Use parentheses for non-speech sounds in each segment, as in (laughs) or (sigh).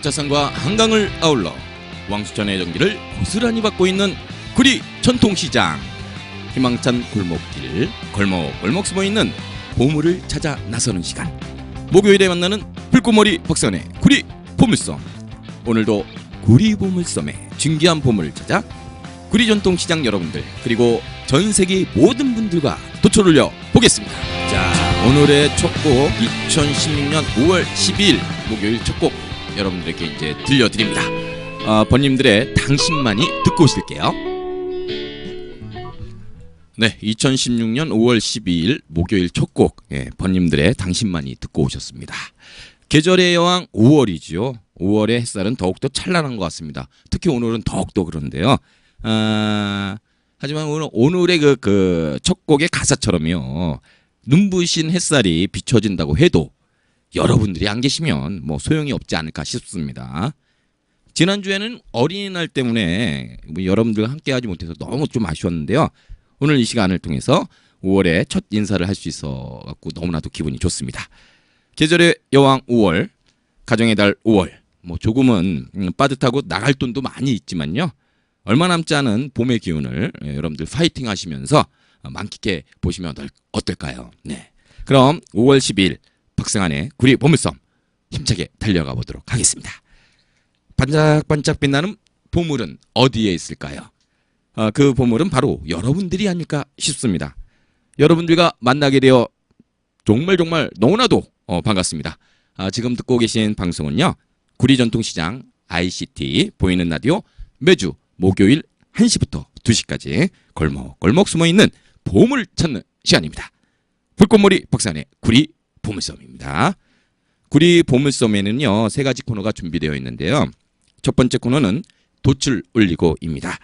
아차산과 한강을 아울러 왕수천의 전기를 고스란히 받고 있는 구리 전통시장. 희망찬 골목길 골목골목 숨어있는 보물을 찾아 나서는 시간. 목요일에 만나는 불꽃머리 박사의 구리 보물섬. 오늘도 구리 보물섬의 진귀한 보물을 찾아 구리 전통시장 여러분들 그리고 전 세계 모든 분들과 도초를 올려 보겠습니다. 자 오늘의 첫 곡 2016년 5월 12일 목요일 첫곡 여러분들에게 이제 들려드립니다 아, 번님들의 당신만이 듣고 오실게요 네, 2016년 5월 12일 목요일 첫 곡, 예, 번님들의 당신만이 듣고 오셨습니다. 계절의 여왕 5월이지요. 5월의 햇살은 더욱더 찬란한 것 같습니다. 특히 오늘은 더욱더 그런데요. 아, 하지만 오늘, 오늘의 그, 그, 첫 곡의 가사처럼요. 눈부신 햇살이 비춰진다고 해도 여러분들이 안 계시면 뭐 소용이 없지 않을까 싶습니다. 지난주에는 어린이날 때문에 뭐 여러분들 함께 하지 못해서 너무 좀 아쉬웠는데요. 오늘 이 시간을 통해서 5월에 첫 인사를 할 수 있어 갖고 너무나도 기분이 좋습니다. 계절의 여왕 5월, 가정의 달 5월. 뭐 조금은 음, 빠듯하고 나갈 돈도 많이 있지만요. 얼마 남지 않은 봄의 기운을 예, 여러분들 파이팅 하시면서 만끽해 보시면 어떨- 어떨까요? 네. 그럼 5월 12일 박승환의 구리 보물섬 힘차게 달려가 보도록 하겠습니다. 반짝반짝 빛나는 보물은 어디에 있을까요? 아, 그 보물은 바로 여러분들이 아닐까 싶습니다. 여러분들과 만나게 되어 정말 정말 너무나도 어, 반갑습니다. 아, 지금 듣고 계신 방송은요. 구리전통시장 ICT 보이는 라디오 매주 목요일 1시부터 2시까지 골목골목 숨어있는 보물 찾는 시간입니다. 불꽃머리 박산의 구리 보물섬입니다. 구리 보물섬에는요 세 가지 코너가 준비되어 있는데요. 첫 번째 코너는 돛을 올리고입니다.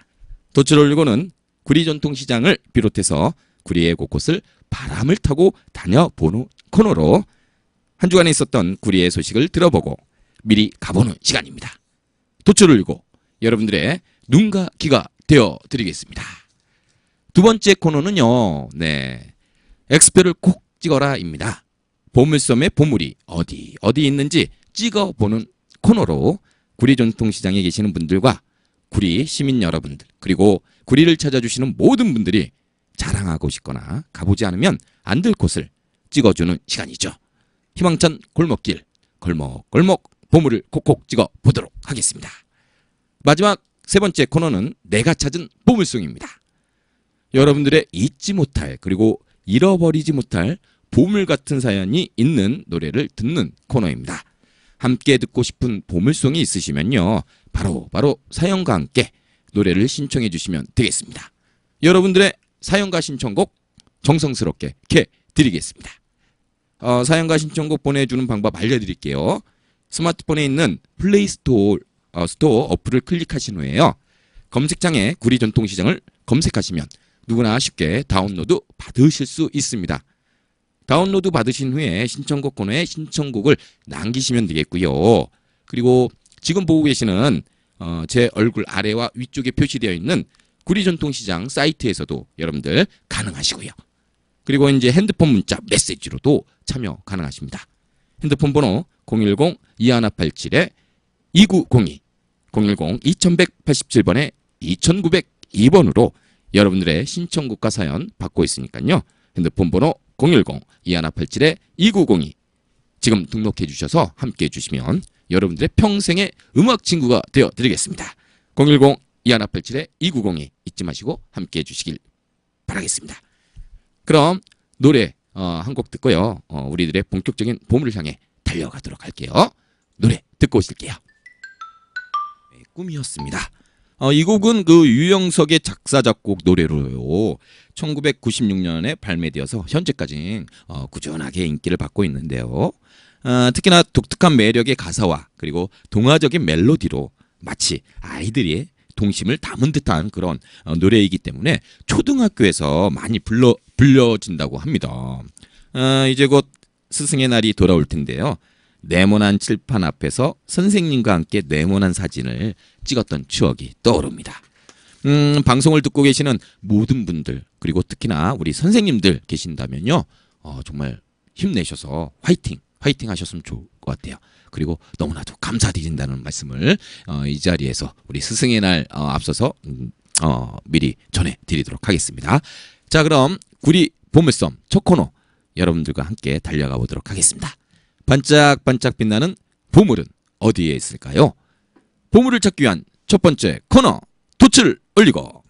돛을 올리고는 구리 전통시장을 비롯해서 구리의 곳곳을 바람을 타고 다녀보는 코너로 한 주간에 있었던 구리의 소식을 들어보고 미리 가보는 시간입니다. 돛을 올리고 여러분들의 눈과 귀가 되어 드리겠습니다. 두 번째 코너는요, 네. 엑스표를 꼭 찍어라입니다. 보물섬의 보물이 어디, 어디 있는지 찍어보는 코너로 구리 전통시장에 계시는 분들과 구리 시민 여러분들, 그리고 구리를 찾아주시는 모든 분들이 자랑하고 싶거나 가보지 않으면 안 될 곳을 찍어주는 시간이죠. 희망찬 골목길, 골목골목 보물을 콕콕 찍어 보도록 하겠습니다. 마지막 세 번째 코너는 내가 찾은 보물송입니다. 여러분들의 잊지 못할 그리고 잃어버리지 못할 보물 같은 사연이 있는 노래를 듣는 코너입니다. 함께 듣고 싶은 보물송이 있으시면요. 바로 바로 사연과 함께 노래를 신청해 주시면 되겠습니다. 여러분들의 사연과 신청곡 정성스럽게 이렇게 드리겠습니다. 어, 사연과 신청곡 보내주는 방법 알려드릴게요. 스마트폰에 있는 플레이 스토어, 어, 스토어 어플을 클릭하신 후에요. 검색창에 구리 전통시장을 검색하시면 누구나 쉽게 다운로드 받으실 수 있습니다. 다운로드 받으신 후에 신청곡 코너에 신청곡을 남기시면 되겠고요. 그리고 지금 보고 계시는 어, 제 얼굴 아래와 위쪽에 표시되어 있는 구리 전통시장 사이트에서도 여러분들 가능하시고요. 그리고 이제 핸드폰 문자 메시지로도 참여 가능하십니다. 핸드폰 번호 010-2187에 2902 010-2187번에 2902번으로 여러분들의 신청곡과 사연 받고 있으니까요. 핸드폰 번호 010-2187에 2902 지금 등록해 주셔서 함께 해 주시면 여러분들의 평생의 음악 친구가 되어 드리겠습니다. 010-2187에 2902 잊지 마시고 함께 해 주시길 바라겠습니다. 그럼 노래 어, 한 곡 듣고요. 어, 우리들의 본격적인 보물을 향해 달려가도록 할게요. 노래 듣고 오실게요. 네, 꿈이었습니다. 어, 이 곡은 그 유영석의 작사 작곡 노래로요. 1996년에 발매되어서 현재까지 어, 꾸준하게 인기를 받고 있는데요. 어, 특히나 독특한 매력의 가사와 그리고 동화적인 멜로디로 마치 아이들이 동심을 담은 듯한 그런 어, 노래이기 때문에 초등학교에서 많이 불러 불려진다고 합니다. 어, 이제 곧 스승의 날이 돌아올 텐데요. 네모난 칠판 앞에서 선생님과 함께 네모난 사진을 찍었던 추억이 떠오릅니다. 음, 방송을 듣고 계시는 모든 분들 그리고 특히나 우리 선생님들 계신다면요. 어, 정말 힘내셔서 화이팅, 화이팅 하셨으면 좋을 것 같아요. 그리고 너무나도 감사드린다는 말씀을 어, 이 자리에서 우리 스승의 날 어, 앞서서 음, 어, 미리 전해드리도록 하겠습니다. 자 그럼 구리 보물섬 첫 코너 여러분들과 함께 달려가 보도록 하겠습니다. 반짝반짝 빛나는 보물은 어디에 있을까요? 보물을 찾기 위한 첫 번째 코너 도치를 올리고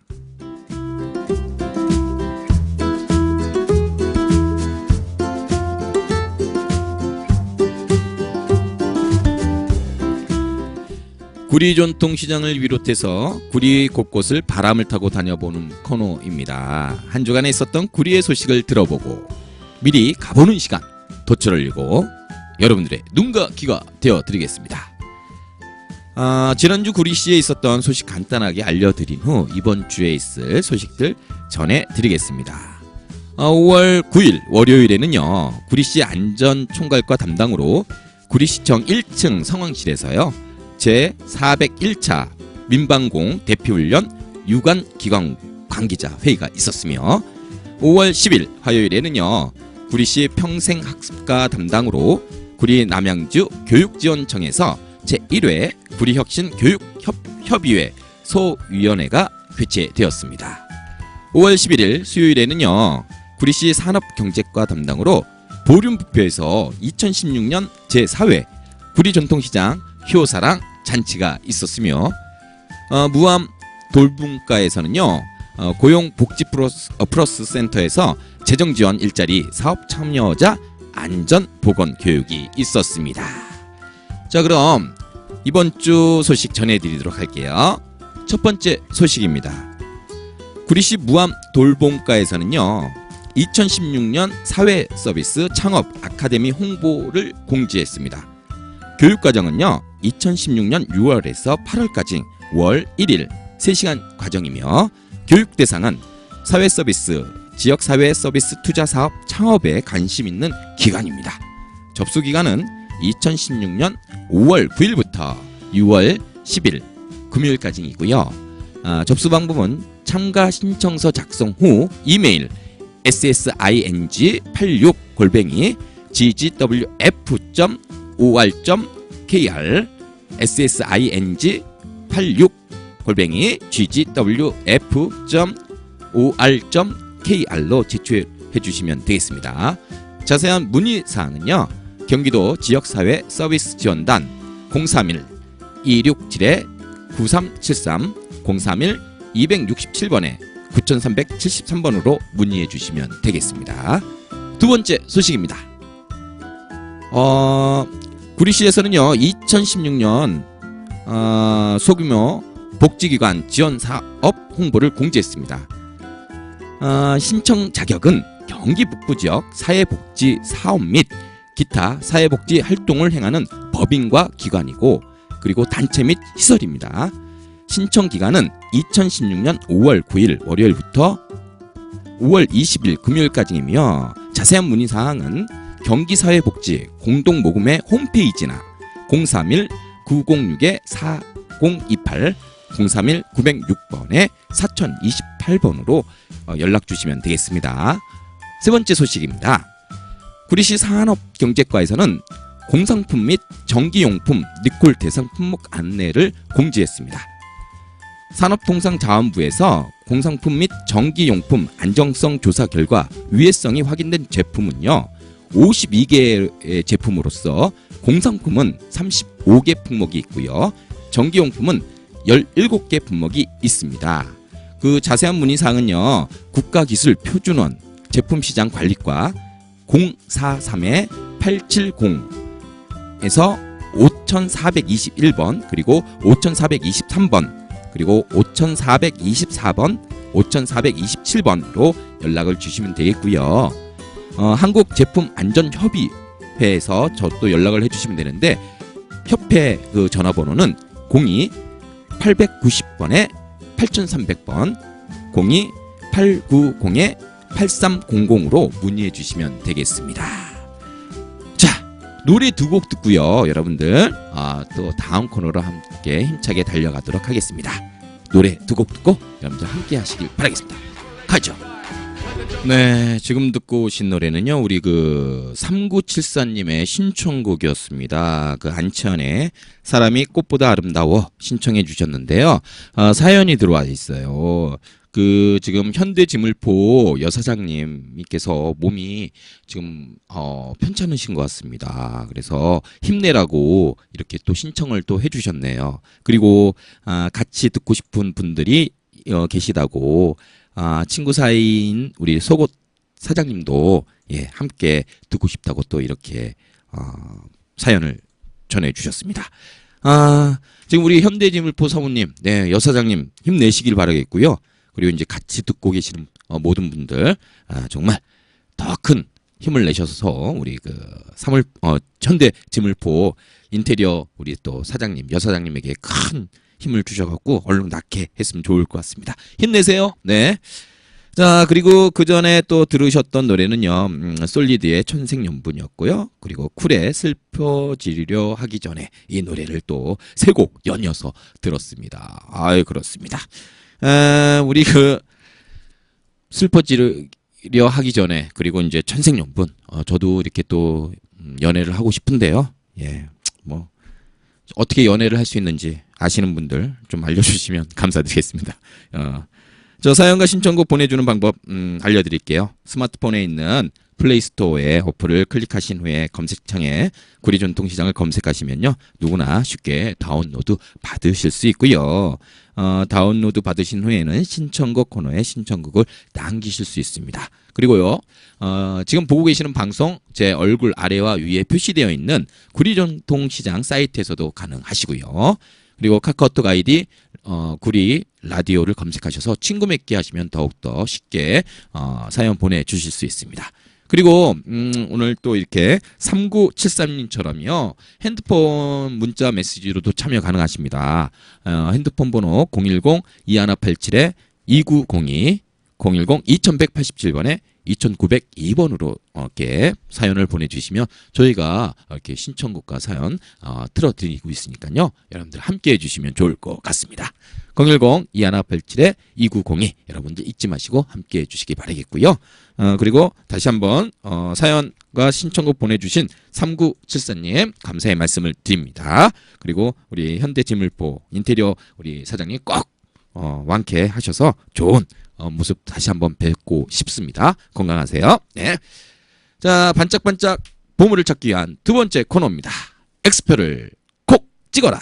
구리 전통 시장을 비롯해서 구리 곳곳을 바람을 타고 다녀보는 코너입니다. 한 주간에 있었던 구리의 소식을 들어보고 미리 가보는 시간 도치를 올리고 여러분들의 눈과 귀가 되어 드리겠습니다. 아, 지난주 구리시에 있었던 소식 간단하게 알려드린 후 이번 주에 있을 소식들 전해드리겠습니다. 아, 5월 9일 월요일에는요 구리시 안전총괄과 담당으로 구리시청 1층 상황실에서요 제 401차 민방공 대피훈련 유관 기관 관계자 회의가 있었으며 5월 10일 화요일에는요 구리시 평생학습과 담당으로 구리 남양주 교육지원청에서 제1회 구리혁신 교육협의회 소위원회가 개최되었습니다. 5월 11일 수요일에는요 구리시 산업경제과 담당으로 보륜부표에서 2016년 제4회 구리전통시장 효사랑 잔치가 있었으며 어, 무암 돌분가에서는요 어, 고용복지 플러스, 어, 플러스 센터에서 재정지원 일자리 사업 참여자 안전보건 교육이 있었습니다. 자 그럼 이번 주 소식 전해드리도록 할게요. 첫 번째 소식입니다. 구리시 무암 돌봄가에서는요 2016년 사회 서비스 창업 아카데미 홍보를 공지했습니다. 교육과정은요 2016년 6월에서 8월까지 월 1일 3시간 과정이며 교육 대상은 사회 서비스 지역 사회 서비스 투자 사업 창업에 관심 있는 기관입니다. 접수 기간은 2016년 5월 9일부터 6월 10일 금요일까지이고요. 아, 접수 방법은 참가 신청서 작성 후 이메일 ssing86 골뱅이 ggwf.or.kr ssing86 골뱅이 ggwf.or.kr 로 제출해 주시면 되겠습니다. 자세한 문의 사항은요. 경기도 지역사회 서비스 지원단 031 267에 9373 031 267번에 9373번으로 문의해 주시면 되겠습니다. 두 번째 소식입니다. 어, 구리시에서는요 2016년 어, 소규모 복지기관 지원 사업 홍보를 공지했습니다. 어, 신청 자격은 경기 북부 지역 사회복지 사업 및 기타 사회복지 활동을 행하는 법인과 기관이고 그리고 단체 및 시설입니다. 신청 기간은 2016년 5월 9일 월요일부터 5월 20일 금요일까지이며 자세한 문의 사항은 경기사회복지 공동모금회 홈페이지나 031 906에 4028 031 906번에 4028 번으로 어, 연락 주시면 되겠습니다. 세 번째 소식입니다. 구리시 산업경제과에서는 공상품 및 전기용품 니콜 대상 품목 안내를 공지했습니다. 산업통상자원부에서 공상품 및 전기용품 안정성 조사 결과 위해성이 확인된 제품은요. 52개의 제품으로서 공상품은 35개 품목이 있고요. 전기용품은 17개 품목이 있습니다. 그 자세한 문의 사항은요. 국가기술표준원 제품시장관리과 043에 870에서 5421번 그리고 5423번 그리고 5424번 5427번으로 연락을 주시면 되겠고요. 어, 한국 제품 안전 협의회에서 저 또 연락을 해 주시면 되는데 협회 그 전화번호는 02 890번에 8300번 02 890에 8300으로 문의해 주시면 되겠습니다. 자 노래 두 곡 듣고요, 여러분들 아, 또 다음 코너로 함께 힘차게 달려가도록 하겠습니다. 노래 두 곡 듣고 여러분들 함께 하시길 바라겠습니다. 가죠. 네, 지금 듣고 오신 노래는요, 우리 그 3974님의 신청곡이었습니다. 그 안치환의 사람이 꽃보다 아름다워 신청해 주셨는데요. 어, 사연이 들어와 있어요. 그 지금 현대지물포 여사장님께서 몸이 지금 어 편찮으신 것 같습니다. 그래서 힘내라고 이렇게 또 신청을 또 해주셨네요. 그리고 아, 같이 듣고 싶은 분들이 어, 계시다고 아, 친구 사이인 우리 속옷 사장님도 예 함께 듣고 싶다고 또 이렇게 어, 사연을 전해 주셨습니다. 아 지금 우리 현대지물포 사모님, 네 여사장님 힘내시길 바라겠고요. 그리고 이제 같이 듣고 계시는 어, 모든 분들 아, 정말 더 큰 힘을 내셔서 우리 그 사물 어, 현대 지물포 인테리어 우리 또 사장님 여사장님에게 큰 힘을 주셔갖고 얼른 낫게 했으면 좋을 것 같습니다. 힘내세요. 네. 자 그리고 그 전에 또 들으셨던 노래는요 음, 솔리드의 천생연분이었고요 그리고 쿨의 슬퍼지려 하기 전에 이 노래를 또 세 곡 연이어서 들었습니다 아유 그렇습니다 에, 우리 그 슬퍼지려 하기 전에 그리고 이제 천생연분 어, 저도 이렇게 또 음, 연애를 하고 싶은데요 예 뭐 어떻게 연애를 할 수 있는지 아시는 분들 좀 알려주시면 (laughs) 감사드리겠습니다 어, 저 사연과 신청곡 보내주는 방법 음, 알려드릴게요. 스마트폰에 있는 플레이스토어에 어플을 클릭하신 후에 검색창에 구리 전통시장을 검색하시면요 누구나 쉽게 다운로드 받으실 수 있고요. 어, 다운로드 받으신 후에는 신청곡 코너에 신청곡을 남기실 수 있습니다. 그리고요 어, 지금 보고 계시는 방송 제 얼굴 아래와 위에 표시되어 있는 구리 전통시장 사이트에서도 가능하시고요. 그리고 카카오톡 아이디 어, 구리 라디오를 검색하셔서 친구 맺기 하시면 더욱더 쉽게 어, 사연 보내주실 수 있습니다. 그리고 음, 오늘 또 이렇게 3973님처럼요 핸드폰 문자 메시지로도 참여 가능하십니다. 어, 핸드폰 번호 010 2187에 2902 010 2187번에 2902번으로 이렇게 사연을 보내주시면 저희가 이렇게 신청곡과 사연 어, 틀어드리고 있으니까요. 여러분들 함께 해주시면 좋을 것 같습니다. 010 2187에 2902 여러분들 잊지 마시고 함께 해주시기 바라겠고요. 어, 그리고 다시 한번 어, 사연과 신청곡 보내주신 3974님 감사의 말씀을 드립니다. 그리고 우리 현대지물포 인테리어 우리 사장님 꼭 어, 완쾌하셔서 좋은 어, 모습 다시 한번 뵙고 싶습니다. 건강하세요. 네. 자, 반짝반짝 보물을 찾기 위한 두 번째 코너입니다. 엑스표를 콕 찍어라.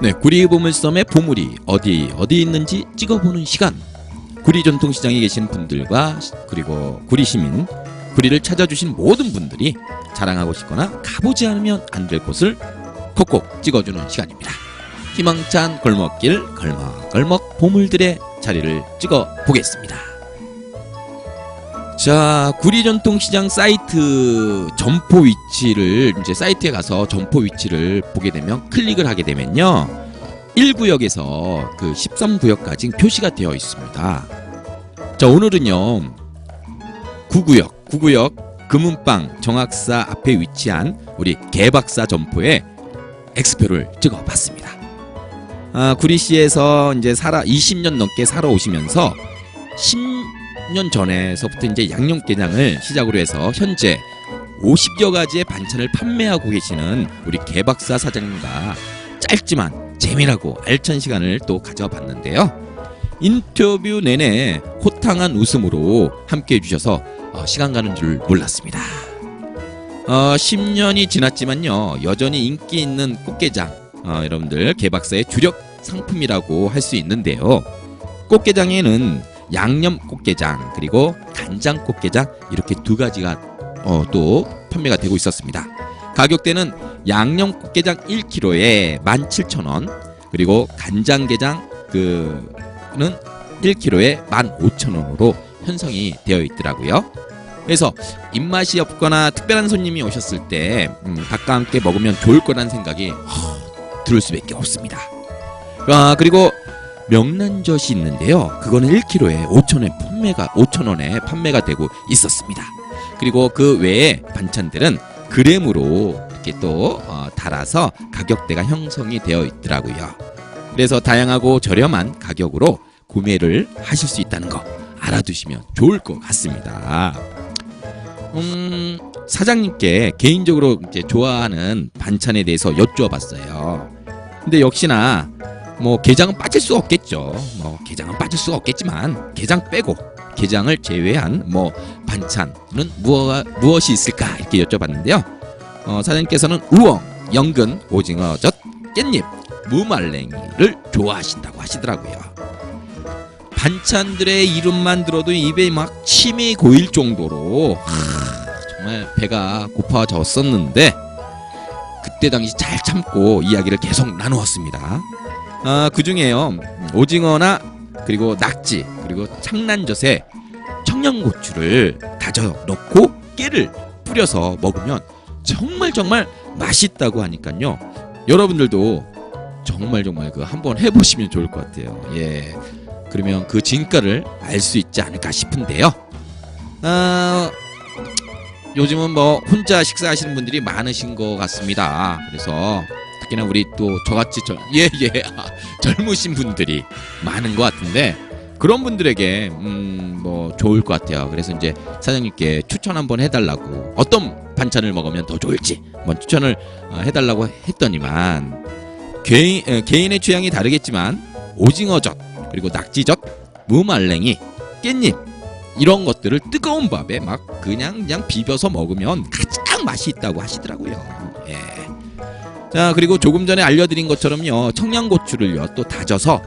네, 구리 보물섬의 보물이 어디 어디 있는지 찍어보는 시간. 구리 전통시장에 계신 분들과 시- 그리고 구리 시민, 구리를 찾아주신 모든 분들이 자랑하고 싶거나 가보지 않으면 안 될 곳을 콕콕 찍어주는 시간입니다. 희망찬 골목길 걸먹걸먹 보물들의 자리를 찍어 보겠습니다. 자, 구리 전통시장 사이트 점포 위치를 이제 사이트에 가서 점포 위치를 보게 되면 클릭을 하게 되면요. 1구역에서 그 13구역까지 표시가 되어 있습니다. 자, 오늘은요. 9구역, 9구역 금은방 정학사 앞에 위치한 우리 개박사 점포에 엑스표를 찍어 봤습니다. 아, 구리시에서 이제 살아 20년 넘게 살아 오시면서 10 년 전에서부터 이제 양념게장을 시작으로 해서 현재 50여 가지의 반찬을 판매하고 계시는 우리 개박사 사장님과 짧지만 재미나고 알찬 시간을 또 가져봤는데요. 인터뷰 내내 호탕한 웃음으로 함께 해주셔서 어, 시간 가는 줄 몰랐습니다. 어, 10년이 지났지만요 여전히 인기 있는 꽃게장 어, 여러분들 개박사의 주력 상품이라고 할 수 있는데요. 꽃게장에는 양념 꽃게장 그리고 간장 꽃게장 이렇게 두 가지가 어, 또 판매가 되고 있었습니다. 가격대는 양념 꽃게장 1kg에 17,000원 그리고 간장게장 그는 1kg에 15,000원으로 편성이 되어 있더라고요. 그래서 입맛이 없거나 특별한 손님이 오셨을 때 음, 닭과 함께 먹으면 좋을 거란 생각이 허, 들을 수밖에 없습니다. 아, 그리고 명란젓이 있는데요. 그거는 1kg에 5,000원에 판매가 5,000원에 판매가 되고 있었습니다. 그리고 그 외에 반찬들은 그램으로 이렇게 또 어, 달아서 가격대가 형성이 되어 있더라고요. 그래서 다양하고 저렴한 가격으로 구매를 하실 수 있다는 거 알아두시면 좋을 것 같습니다. 음, 사장님께 개인적으로 이제 좋아하는 반찬에 대해서 여쭈어 봤어요. 근데 역시나 뭐 게장은 빠질 수 없겠죠. 뭐 게장은 빠질 수 없겠지만 게장 빼고 게장을 제외한 뭐 반찬은 무엇 무엇이 있을까 이렇게 여쭤봤는데요. 어, 사장님께서는 우엉, 연근, 오징어젓, 깻잎, 무말랭이를 좋아하신다고 하시더라고요. 반찬들의 이름만 들어도 입에 막 침이 고일 정도로 하, 정말 배가 고파졌었는데 그때 당시 잘 참고 이야기를 계속 나누었습니다. 아, 그 중에요 오징어나 그리고 낙지 그리고 창난젓에 청양고추를 다져 넣고 깨를 뿌려서 먹으면 정말 정말 맛있다고 하니까요. 여러분들도 정말 정말 그 한번 해보시면 좋을 것 같아요. 예. 그러면 그 진가를 알 수 있지 않을까 싶은데요. 아, 요즘은 뭐 혼자 식사하시는 분들이 많으신 것 같습니다. 그래서 특히나 우리 또 저같이 절, 예, 예, 아, 젊으신 분들이 많은 것 같은데 그런 분들에게 음, 뭐 좋을 것 같아요. 그래서 이제 사장님께 추천 한번 해달라고 어떤 반찬을 먹으면 더 좋을지 한번 추천을 어, 해달라고 했더니만 개인, 에, 개인의 취향이 다르겠지만 오징어젓 그리고 낙지젓, 무말랭이, 깻잎 이런 것들을 뜨거운 밥에 막 그냥 그냥 비벼서 먹으면 가장 맛이 있다고 하시더라고요. 예. 자 그리고 조금 전에 알려드린 것처럼요 청양고추를요 또 다져서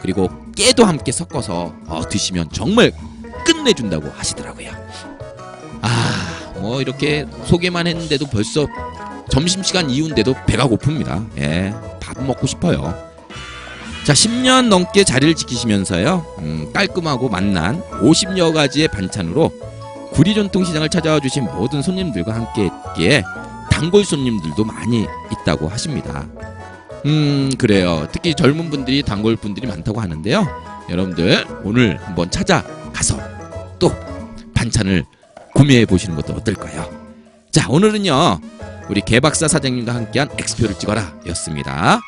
그리고 깨도 함께 섞어서 어, 드시면 정말 끝내준다고 하시더라고요. 아 뭐 이렇게 소개만 했는데도 벌써 점심시간 이후인데도 배가 고픕니다. 예, 밥 먹고 싶어요. 자, 10년 넘게 자리를 지키시면서요, 음, 깔끔하고 맛난 50여 가지의 반찬으로 구리 전통시장을 찾아와 주신 모든 손님들과 함께 했기에 단골 손님들도 많이 있다고 하십니다. 음, 그래요. 특히 젊은 분들이 단골 분들이 많다고 하는데요. 여러분들 오늘 한번 찾아가서 또 반찬을 구매해 보시는 것도 어떨까요? 자, 오늘은요. 우리 개박사 사장님과 함께한 엑스표를 찍어라 였습니다.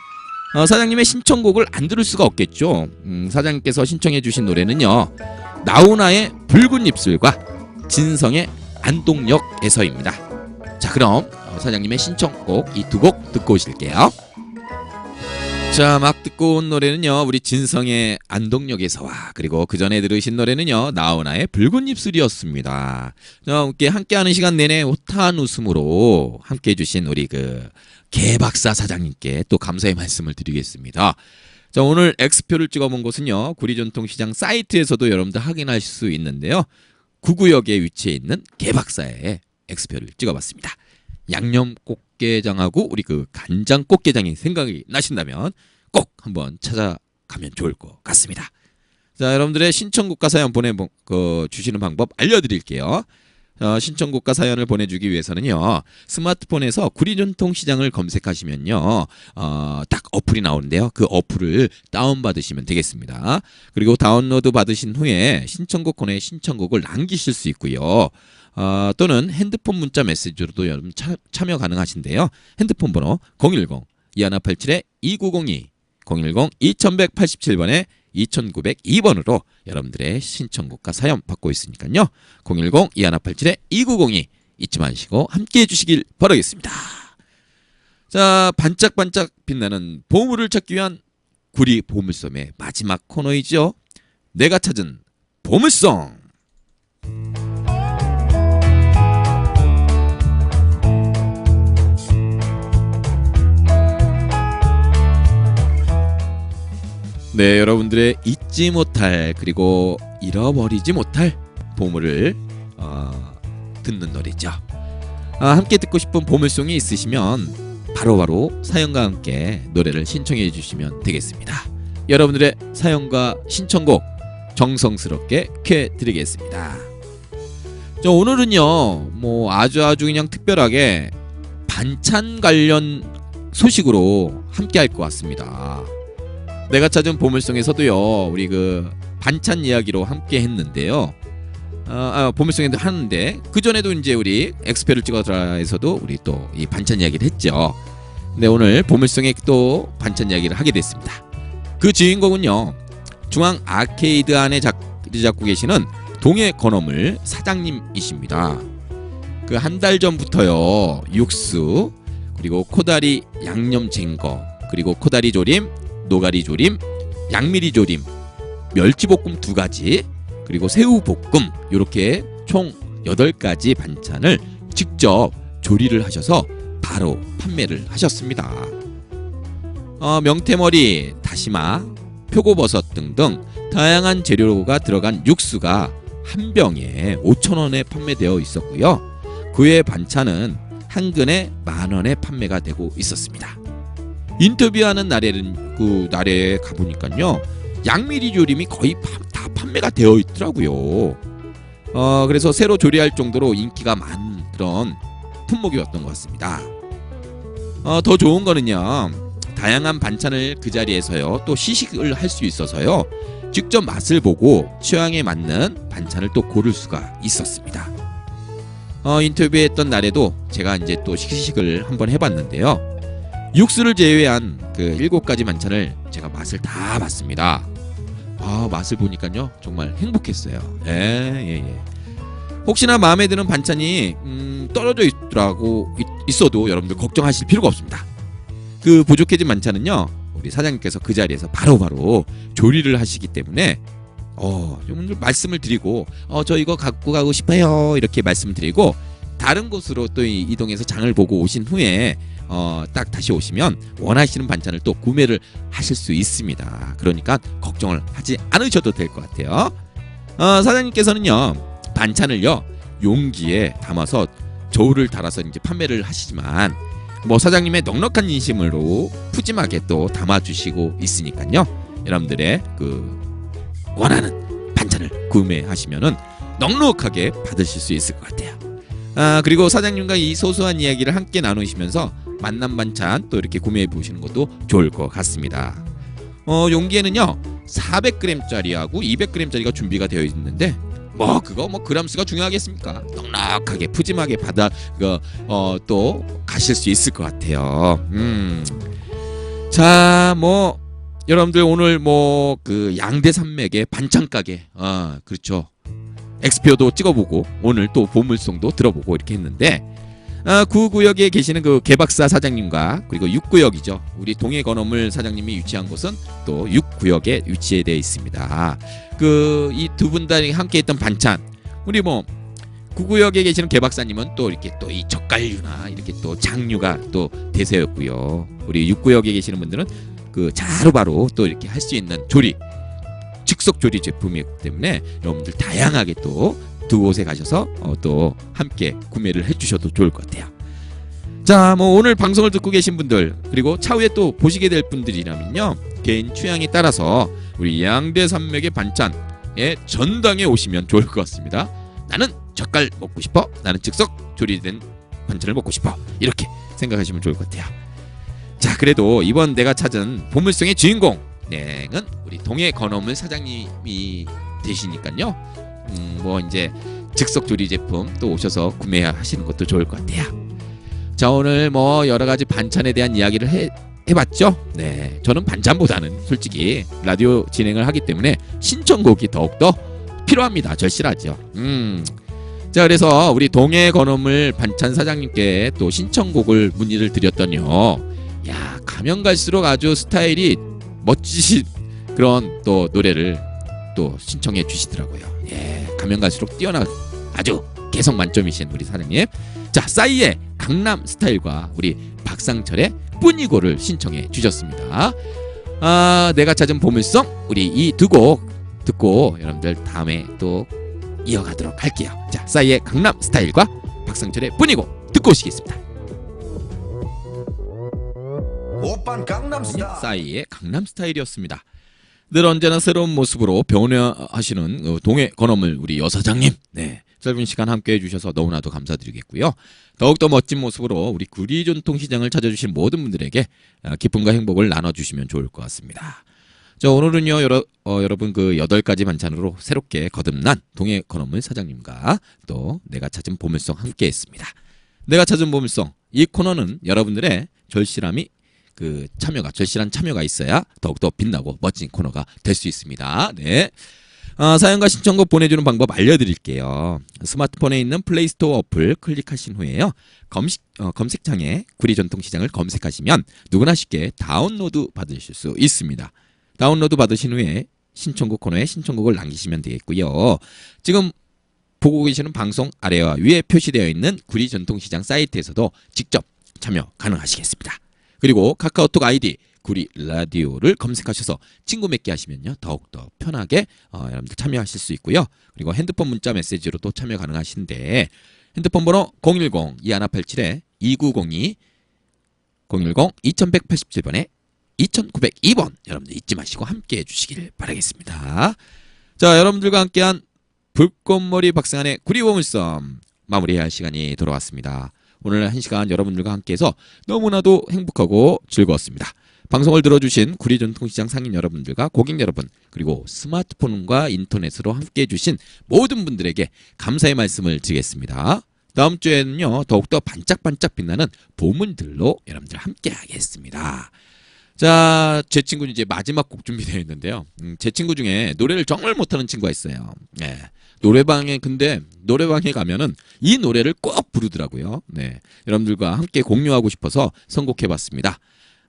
어, 사장님의 신청곡을 안 들을 수가 없겠죠. 음, 사장님께서 신청해 주신 노래는요. 나훈아의 붉은 입술과 진성의 안동역에서입니다. 자, 그럼 어, 사장님의 신청곡 이 두 곡 듣고 오실게요. 자, 막 듣고 온 노래는요. 우리 진성의 안동역에서와 그리고 그 전에 들으신 노래는요. 나훈아의 붉은 입술이었습니다. 자, 함께 함께하는 시간 내내 오타한 웃음으로 함께 해 주신 우리 그 개박사 사장님께 또 감사의 말씀을 드리겠습니다. 자, 오늘 X표를 찍어본 곳은요. 구리전통시장 사이트에서도 여러분들 확인할 수 있는데요. 구구역에 위치해 있는 개박사의 X표를 찍어봤습니다. 양념 꽃게장하고 우리 그 간장 꽃게장이 생각이 나신다면 꼭 한번 찾아가면 좋을 것 같습니다. 자, 여러분들의 신청곡과 사연 보내 그 주시는 방법 알려드릴게요. 어, 신청곡과 사연을 보내주기 위해서는요 스마트폰에서 구리전통 시장을 검색하시면요 어, 딱 어플이 나오는데요. 그 어플을 다운 받으시면 되겠습니다. 그리고 다운로드 받으신 후에 신청곡 코너에 신청곡을 남기실 수 있고요. 어, 또는 핸드폰 문자 메시지로도 여러분 차, 참여 가능하신데요. 핸드폰 번호 010 2187에 2902 010 2187번에 2902번으로 여러분들의 신청곡과 사연 받고 있으니까요. 010-2187-2902 잊지 마시고 함께 해 주시길 바라겠습니다. 자, 반짝반짝 빛나는 보물을 찾기 위한 구리 보물섬의 마지막 코너이죠. 내가 찾은 보물섬. 네, 여러분들의 잊지 못할 그리고 잃어버리지 못할 보물을 어, 듣는 노래죠. 아, 함께 듣고 싶은 보물송이 있으시면 바로바로 바로 사연과 함께 노래를 신청해 주시면 되겠습니다. 여러분들의 사연과 신청곡 정성스럽게 쾌 드리겠습니다. 자, 오늘은요, 뭐 아주 아주 그냥 특별하게 반찬 관련 소식으로 함께 할 것 같습니다. 내가 찾은 보물성에서도요 우리 그 반찬 이야기로 함께 했는데요 어, 아, 보물성에도 하는데 그 전에도 이제 우리 엑스페를 찍어라에서도 우리 또 이 반찬 이야기를 했죠. 근데 오늘 보물성에 또 반찬 이야기를 하게 됐습니다. 그 주인공은요 중앙 아케이드 안에 작, 잡고 계시는 동해 건어물 사장님이십니다. 그 한 달 전부터요 육수 그리고 코다리 양념 쟁거 그리고 코다리 조림 노가리 조림 양미리 조림 멸치볶음 두 가지 그리고 새우볶음 이렇게 총 8가지 반찬을 직접 조리를 하셔서 바로 판매를 하셨습니다. 어, 명태머리, 다시마, 표고버섯 등등 다양한 재료가 들어간 육수가 한 병에 5,000원에 판매되어 있었고요. 그외 반찬은 한 근에 만 원에 판매가 되고 있었습니다. 인터뷰하는 날에는 그 날에 가보니까요. 양미리 조림이 거의 파- 다 판매가 되어 있더라고요. 어, 그래서 새로 조리할 정도로 인기가 많은 그런 품목이었던 것 같습니다. 어, 더 좋은 거는요. 다양한 반찬을 그 자리에서요. 또 시식을 할 수 있어서요. 직접 맛을 보고 취향에 맞는 반찬을 또 고를 수가 있었습니다. 어, 인터뷰했던 날에도 제가 이제 또 시식을 한번 해봤는데요. 육수를 제외한 그 일곱 가지 반찬을 제가 맛을 다 봤습니다. 아 맛을 보니까요 정말 행복했어요. 예, 예, 예. 혹시나 마음에 드는 반찬이 음, 떨어져 있더라고 있, 있어도 여러분들 걱정하실 필요가 없습니다. 그 부족해진 반찬은요 우리 사장님께서 그 자리에서 바로 바로 조리를 하시기 때문에 어, 여러분들 말씀을 드리고 어, 저 이거 갖고 가고 싶어요 이렇게 말씀드리고 다른 곳으로 또 이- 이동해서 장을 보고 오신 후에 어, 딱 다시 오시면 원하시는 반찬을 또 구매를 하실 수 있습니다. 그러니까 걱정을 하지 않으셔도 될 것 같아요. 어, 사장님께서는요 반찬을요 용기에 담아서 저울을 달아서 이제 판매를 하시지만 뭐 사장님의 넉넉한 인심으로 푸짐하게 또 담아주시고 있으니까요 여러분들의 그 원하는 반찬을 구매하시면은 넉넉하게 받으실 수 있을 것 같아요. 아 그리고 사장님과 이 소소한 이야기를 함께 나누시면서 만남 반찬 또 이렇게 구매해 보시는 것도 좋을 것 같습니다. 어 용기에는요 400g짜리하고 200g짜리가 준비가 되어 있는데 뭐 그거 뭐 그람수가 중요하겠습니까? 넉넉하게 푸짐하게 받아 그어또 가실 수 있을 것 같아요. 음. 자, 뭐 여러분들 오늘 뭐 그 양대 산맥의 반찬 가게 아, 그렇죠. 엑스표도 찍어보고 오늘 또 보물송도 들어보고 이렇게 했는데 아, 구구역에 계시는 그 개박사 사장님과 그리고 6구역이죠. 우리 동해 건어물 사장님이 위치한 곳은 또 6구역에 위치되어 있습니다. 그 이 두 분 다 함께 했던 반찬 우리 뭐 구구역에 계시는 개박사님은 또 이렇게 또 이 젓갈류나 이렇게 또 장류가 또 대세였고요. 우리 6구역에 계시는 분들은 그 자루바로 또 이렇게 할 수 있는 조리 즉석 조리 제품이기 때문에 여러분들 다양하게 또 두 곳에 가셔서 어, 또 함께 구매를 해주셔도 좋을 것 같아요. 자, 뭐 오늘 방송을 듣고 계신 분들 그리고 차후에 또 보시게 될 분들이라면요 개인 취향에 따라서 우리 양대 산맥의 반찬의 전당에 오시면 좋을 것 같습니다. 나는 젓갈 먹고 싶어. 나는 즉석 조리된 반찬을 먹고 싶어. 이렇게 생각하시면 좋을 것 같아요. 자, 그래도 이번 내가 찾은 보물성의 주인공 냉은 우리 동해 건어물 사장님이 되시니까요. 음, 뭐 이제 즉석 조리 제품 또 오셔서 구매하시는 것도 좋을 것 같아요. 자, 오늘 뭐 여러 가지 반찬에 대한 이야기를 해 해봤죠? 네, 저는 반찬보다는 솔직히 라디오 진행을 하기 때문에 신청곡이 더욱더 필요합니다. 절실하죠. 음. 자, 그래서 우리 동해 건어물 반찬 사장님께 또 신청곡을 문의를 드렸더니요. 야, 가면 갈수록 아주 스타일이 멋지신 그런 또 노래를 또 신청해 주시더라고요. 예, 가면 갈수록 뛰어나 아주 개성 만점이신 우리 사장님. 자, 싸이의 강남 스타일과 우리 박상철의 뿐이고를 신청해 주셨습니다. 아, 내가 찾은 보물성 우리 이 두 곡 듣고 여러분들 다음에 또 이어가도록 할게요. 자, 싸이의 강남 스타일과 박상철의 뿐이고 듣고 오시겠습니다. 오빤 강남 스타일 싸이의 강남 스타일이었습니다. 늘 언제나 새로운 모습으로 변화하시는 어, 동해 건어물 우리 여사장님. 네. 짧은 시간 함께 해주셔서 너무나도 감사드리겠고요. 더욱더 멋진 모습으로 우리 구리 전통 시장을 찾아주신 모든 분들에게 어, 기쁨과 행복을 나눠주시면 좋을 것 같습니다. 자 오늘은요 여러, 어, 여러분 그 여덟 가지 반찬으로 새롭게 거듭난 동해 건어물 사장님과 또 내가 찾은 보물송 함께 했습니다. 내가 찾은 보물송 이 코너는 여러분들의 절실함이 그 참여가 절실한 참여가 있어야 더욱더 빛나고 멋진 코너가 될 수 있습니다. 네. 아, 사연과 신청곡 보내주는 방법 알려드릴게요. 스마트폰에 있는 플레이스토어 어플 클릭하신 후에요. 검식, 어, 검색창에 구리 전통시장을 검색하시면 누구나 쉽게 다운로드 받으실 수 있습니다. 다운로드 받으신 후에 신청곡 코너에 신청곡을 남기시면 되겠고요. 지금 보고 계시는 방송 아래와 위에 표시되어 있는 구리 전통시장 사이트에서도 직접 참여 가능하시겠습니다. 그리고 카카오톡 아이디 구리 라디오를 검색하셔서 친구 맺기 하시면요 더욱더 편하게 어, 여러분들 참여하실 수 있고요. 그리고 핸드폰 문자 메시지로 또 참여 가능하신데 핸드폰 번호 010 2187에 2902 010 2187번에 2902번 여러분들 잊지 마시고 함께 해주시길 바라겠습니다. 자 여러분들과 함께한 불꽃머리 박승환의 구리보물섬 마무리해야 할 시간이 돌아왔습니다. 오늘 한 시간 여러분들과 함께해서 너무나도 행복하고 즐거웠습니다. 방송을 들어주신 구리전통시장 상인 여러분들과 고객 여러분 그리고 스마트폰과 인터넷으로 함께해 주신 모든 분들에게 감사의 말씀을 드리겠습니다. 다음 주에는요 더욱더 반짝반짝 빛나는 보물들로 여러분들 함께하겠습니다. 자, 제 친구는 이제 마지막 곡 준비되어 있는데요. 음, 제 친구 중에 노래를 정말 못하는 친구가 있어요. 네. 노래방에 근데 노래방에 가면은 이 노래를 꼭 부르더라고요. 네. 여러분들과 함께 공유하고 싶어서 선곡해 봤습니다.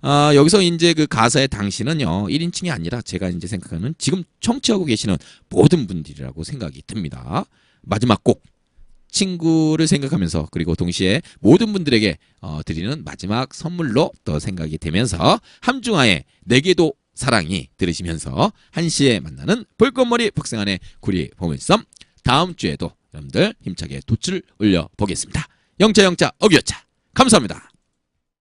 아, 여기서 이제 그 가사의 당신은요, 1인칭이 아니라 제가 이제 생각하는 지금 청취하고 계시는 모든 분들이라고 생각이 듭니다. 마지막 곡. 친구를 생각하면서 그리고 동시에 모든 분들에게 어, 드리는 마지막 선물로 또 생각이 되면서 함중아의 내게도 사랑이 들으시면서 한시에 만나는 볼꽃머리 박승환의 구리 보물섬 다음 주에도 여러분들 힘차게 도출 올려 보겠습니다. 영자 영자 어기여차 감사합니다.